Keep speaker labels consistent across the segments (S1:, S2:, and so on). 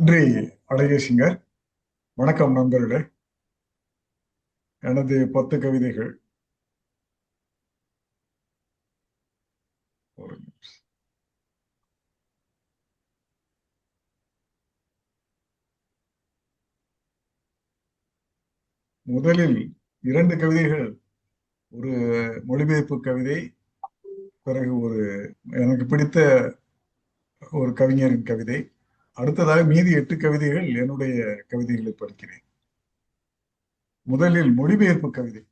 S1: நன்றி அழகேசிங்கர் வணக்கம் நண்பர்களே. எனது பத்து கவிதைகள். முதலில் இரண்டு கவிதைகள். ஒரு மொழிபெயர்ப்பு கவிதை பிறகு ஒரு எனக்கு பிடித்த ஒரு கவிஞரின் கவிதை. அடுத்ததாக மீதி எட்டு கவிதைகள் என்னுடைய கவிதைகளை படிக்கிறேன். முதலில் மொழிபெயர்ப்பு கவிதை.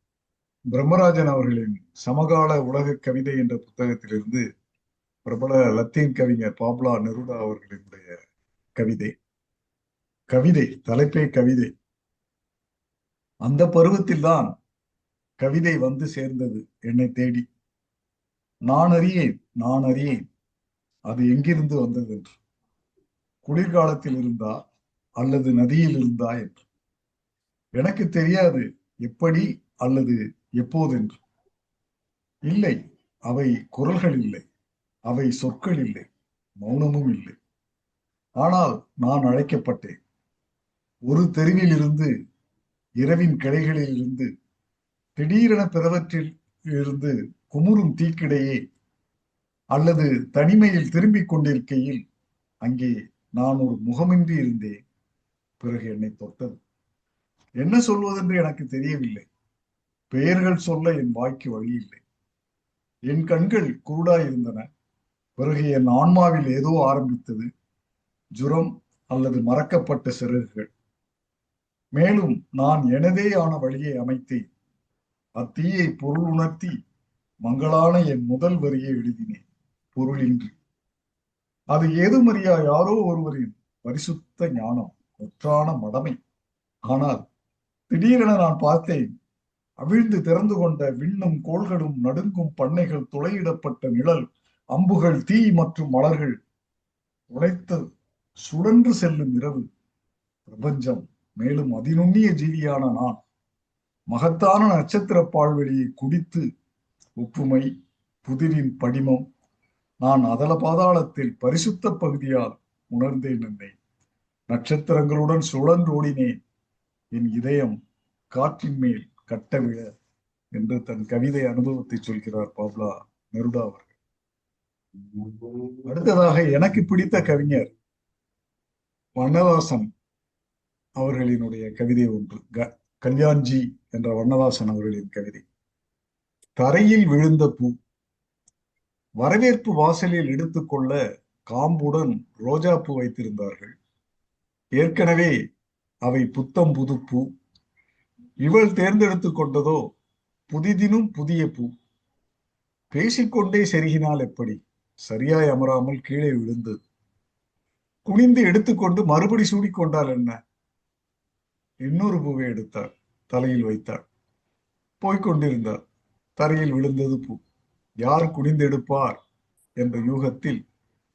S1: பிரம்மராஜன் அவர்களின் சமகால உலக கவிதை என்ற புத்தகத்திலிருந்து பிரபல லத்தீன் கவிஞர் பாப்லா நெருடா அவர்களினுடைய கவிதை. கவிதை தலைப்பே கவிதை. அந்த பருவத்தில்தான் கவிதை வந்து சேர்ந்தது என்னை தேடி. நான் அறியேன் நான் அறியேன். அது எங்கிருந்து வந்தது என்று. குளிர்காலத்தில் இருந்தா அல்லது நதியில் இருந்தா என்று. எனக்கு தெரியாது எப்படி அல்லது எப்போது என்று. இல்லை அவை குரல்கள் இல்லை அவை சொற்கள் இல்லை மௌனமும் இல்லை. ஆனால் நான் அழைக்கப்பட்டேன். ஒரு தெருவில் இருந்து இரவின் கிளைகளில் இருந்து திடீரென பிறவற்றில் இருந்து குமுறும் தீக்கிடையே அல்லது தனிமையில் திரும்பிக் கொண்டிருக்கையில் அங்கே நான் ஒரு முகமின்றி இருந்தேன். பிறகு என்னை தொட்டது. என்ன சொல்வதென்று எனக்கு தெரியவில்லை. பெயர்கள் சொல்ல என் வாய்க்கு வழி இல்லை என் கண்கள் குருடாய் இருந்தன பிறகு என் ஆன்மாவில் ஏதோ ஆரம்பித்தது. ஜுரம் அல்லது மறக்கப்பட்ட சிறகுகள். மேலும் நான் எனதே ஆன வழியை அமைத்தேன். அத்தீயை பொருள் உணர்த்தி மங்களான என் முதல் வரியை எழுதினேன். பொருளின்றி. அது ஏதுமறியா யாரோ ஒருவரின் பரிசுத்த ஞானம் ஒற்றான மடமை. ஆனால் திடீரென நான் பார்த்தேன் அவிழ்ந்து திறந்து கொண்ட விண்ணும் கோள்களும் நடுங்கும் பண்ணைகள் துளையிடப்பட்ட நிழல் அம்புகள் தீ மற்றும் மலர்கள் உழைத்து சுழன்று செல்லும் இரவு. பிரபஞ்சம் மேலும் அதிநுண்ணிய ஜீவியான நான். மகத்தான நட்சத்திர பால்வெளியை குடித்து ஒப்புமை புதிரின் படிமம் நான் அதல பாதாளத்தில் பரிசுத்த பகுதியால் உணர்ந்தேன் என்னை நட்சத்திரங்களுடன் சுழன்றோடினேன் என் இதயம் காற்றின் மேல் கட்டவிழ என்று தன் கவிதை அனுபவத்தை சொல்கிறார் பாப்லா நெருடா அவர்கள். அடுத்ததாக எனக்கு பிடித்த கவிஞர் வண்ணதாசன் அவர்களினுடைய கவிதை ஒன்று. க கல்யாண்ஜி என்ற வண்ணதாசன் அவர்களின் கவிதை. தரையில் விழுந்த பூ வரவேற்பு வாசலில் எடுத்துக்கொள்ள காம்புடன் ரோஜா பூ வைத்திருந்தார்கள். ஏற்கனவே அவை புத்தம் புது பூ இவள் தேர்ந்தெடுத்து கொண்டதோ புதிதினும் புதிய பூ. பேசிக்கொண்டே செருகினால் எப்படி? சரியாய் அமராமல் கீழே விழுந்தது குனிந்து எடுத்துக்கொண்டு மறுபடி சூடிக்கொண்டால் என்ன? இன்னொரு பூவை எடுத்தாள். தலையில் வைத்தாள். போய்கொண்டிருந்தாள் தரையில் விழுந்தது பூ. யார் குனிந்தெடுப்பார் என்ற யூகத்தில்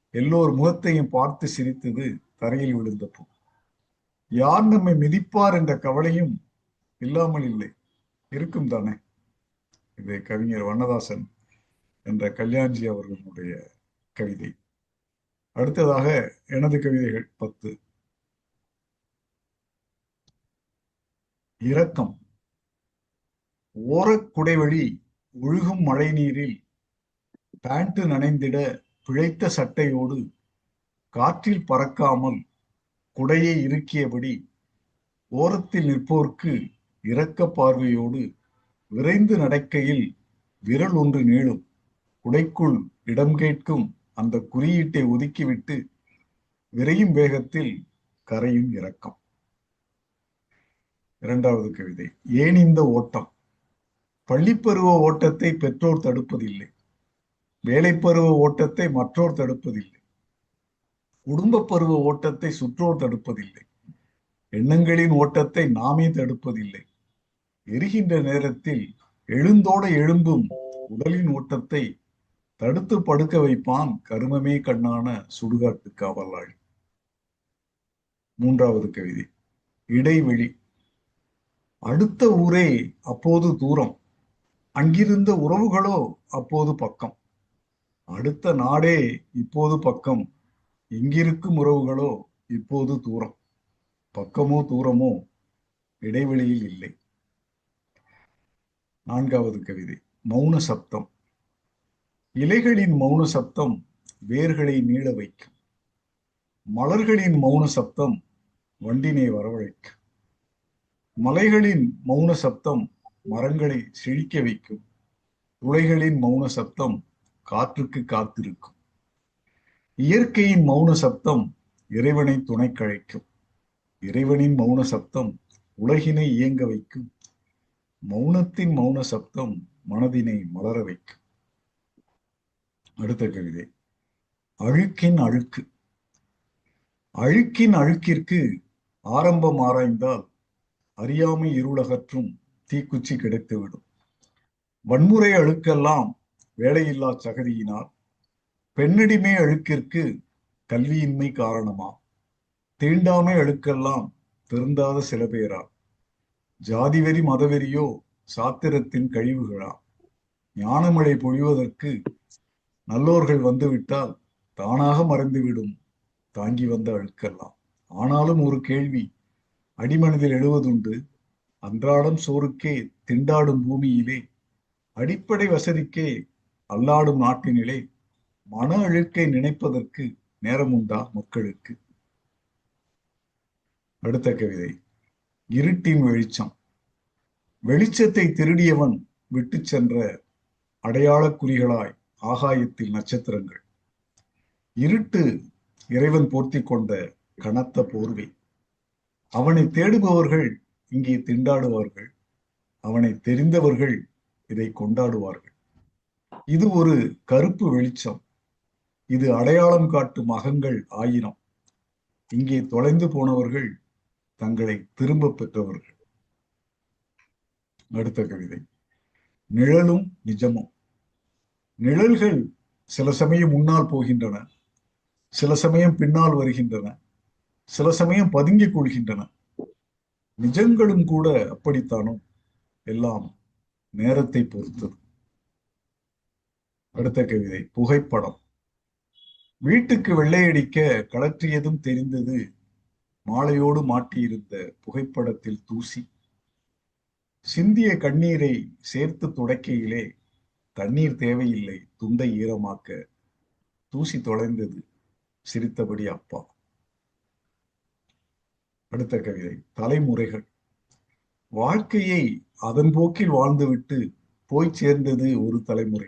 S1: எல்லோர் முகத்தையும் பார்த்து சிரித்தது தரையில் விழுந்த பூ யார் நம்மை மிதிப்பார் என்ற கவலையும் இல்லாமல் இல்லை இருக்கும் தானே? இது கவிஞர் வண்ணதாசன் என்ற கல்யாண்ஜி அவர்களுடைய கவிதை. அடுத்ததாக எனது கவிதைகள் பத்து. இரக்கம். ஓரக் குடைவழி ஒழுகும் மழை நீரில் பேண்ட் நனைந்திட பிழைத்த சட்டையோடு காற்றில் பறக்காமல் குடையை இறுக்கியபடி ஓரத்தில் நிற்போர்க்கு இரக்க பார்வையோடு விரைந்து நடக்கையில் விரல் ஒன்று நீளும். குடைக்குள் இடம் கேட்கும் அந்த குறியீட்டை ஒதுக்கிவிட்டு விரையும் வேகத்தில் கரையும் இறக்கம் இரண்டாவது கவிதை ஏன் இந்த ஓட்டம்? பள்ளிப்பருவ ஓட்டத்தை பெற்றோர் தடுப்பதில்லை. வேலைப்பருவ ஓட்டத்தை மற்றோர் தடுப்பதில்லை. குடும்ப பருவ ஓட்டத்தை சுற்றோர் தடுப்பதில்லை. எண்ணங்களின் ஓட்டத்தை நாமே தடுப்பதில்லை. எரிகின்ற நேரத்தில் எழுந்தோட எழும்பும் உடலின் ஓட்டத்தை தடுத்து படுக்க வைப்பான் கருமமே கண்ணான சுடுகாட்டு காவலாளி. மூன்றாவது கவிதை. இடைவெளி. அடுத்த ஊரே அப்போது தூரம். அங்கிருந்த உறவுகளோ அப்போது பக்கம். அடுத்த நாடே இப்போது பக்கம். எங்கிருக்கும் உறவுகளோ இப்போது தூரம். பக்கமோ தூரமோ இடைவெளியில் இல்லை. நான்காவது கவிதை. மௌன சப்தம். இலைகளின் மௌன சப்தம் வேர்களை நீள வைக்கும். மலர்களின் மௌன சப்தம் வண்டினை வரவழைக்கும். மலைகளின் மௌன சப்தம் மரங்களை செழிக்க வைக்கும். துளைகளின் மௌன சப்தம் காற்றுக்கு காத்திருக்கும். இயற்கையின் மௌன சப்தம் இறைவனை துணை கழைக்கும். இறைவனின் மௌன சப்தம் உலகினை இயங்க வைக்கும். மௌனத்தின் மௌன சப்தம் மனதினை மலர வைக்கும். அடுத்த கவிதை. அழுக்கின் அழுக்கு. அழுக்கின் அழுக்கிற்கு ஆரம்பம் ஆராய்ந்தால் அறியாமை இருளகற்றும் தீக்குச்சி கிடைத்துவிடும். வன்முறை அழுக்கெல்லாம் வேலையில்லா சகதியினால் பெண்ணடிமை அழுக்கிற்கு கல்வியின்மை காரணமா? தீண்டாமை அழுக்கெல்லாம் திருந்தாத சில பேரா? ஜாதிவெறி மதவெறியோ சாத்திரத்தின் கழிவுகளா? ஞானமழை பொழிவதற்கு நல்லோர்கள் வந்துவிட்டால் தானாக மறைந்துவிடும் தாங்கி வந்த அழுக்கெல்லாம். ஆனாலும் ஒரு கேள்வி அடிமனதில் எழுவதுண்டு அன்றாடம் சோறுக்கே திண்டாடும் பூமியிலே அடிப்படை வசதிக்கே அல்லாடும் நாட்டினிலே மன அழுக்கை நினைப்பதற்கு நேரம் உண்டா மக்களுக்கு? அடுத்த கவிதை. இருட்டின் வெளிச்சம். வெளிச்சத்தை திருடியவன் விட்டு சென்ற அடையாள குறிகளாய் ஆகாயத்தில் நட்சத்திரங்கள். இருட்டு இறைவன் போர்த்தி கொண்ட கனத்த போர்வை. அவனை தேடுபவர்கள் இங்கே திண்டாடுவார்கள். அவனை தெரிந்தவர்கள் இதை கொண்டாடுவார்கள். இது ஒரு கருப்பு வெளிச்சம். இது அடையாளம் காட்டும் அகங்கள் ஆயிரம் இங்கே தொலைந்து போனவர்கள் தங்களை திரும்ப பெற்றவர்கள். அடுத்த கவிதை. நிழலும் நிஜமும். நிழல்கள் சில சமயம் முன்னால் போகின்றன. சில சமயம் பின்னால் வருகின்றன. சில சமயம் பதுங்கிக் கொள்கின்றன. நிஜங்களும் கூட அப்படித்தானோ? எல்லாம் நேரத்தை பொறுத்தது. அடுத்த கவிதை புகைப்படம். வீட்டுக்கு வெள்ளையடிக்க கலற்றியதும் தெரிந்தது? மாலையோடு மாட்டியிருந்த புகைப்படத்தில் தூசி. சிந்திய கண்ணீரை சேர்த்து துடைக்கையிலே தண்ணீர் தேவையில்லை துண்டை ஈரமாக்க தூசி தொலைந்தது சிரித்தபடி அப்பா. அடுத்த கவிதை தலைமுறைகள். வாழ்க்கையை அதன் போக்கில் வாழ்ந்துவிட்டு போய் சேர்ந்தது ஒரு தலைமுறை.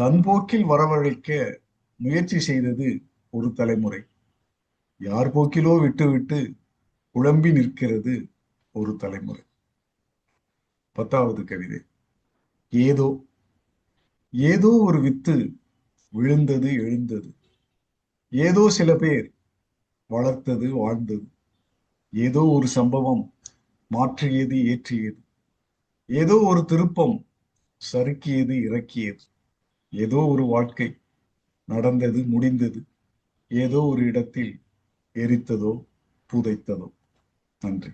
S1: தன் போக்கில் வரவழைக்க முயற்சி செய்தது ஒரு தலைமுறை. யார் போக்கிலோ விட்டுவிட்டு குழம்பி நிற்கிறது ஒரு தலைமுறை. பத்தாவது கவிதை. ஏதோ ஏதோ ஒரு வித்து விழுந்தது எழுந்தது. ஏதோ சில பேர் வளர்த்தது வாழ்ந்தது. ஏதோ ஒரு சம்பவம் மாற்றியது ஏற்றியது. ஏதோ ஒரு திருப்பம் சறுக்கியது இறக்கியது. ஏதோ ஒரு வாழ்க்கை நடந்தது முடிந்தது. ஏதோ ஒரு இடத்தில் எரித்ததோ புதைத்ததோ. நன்றி.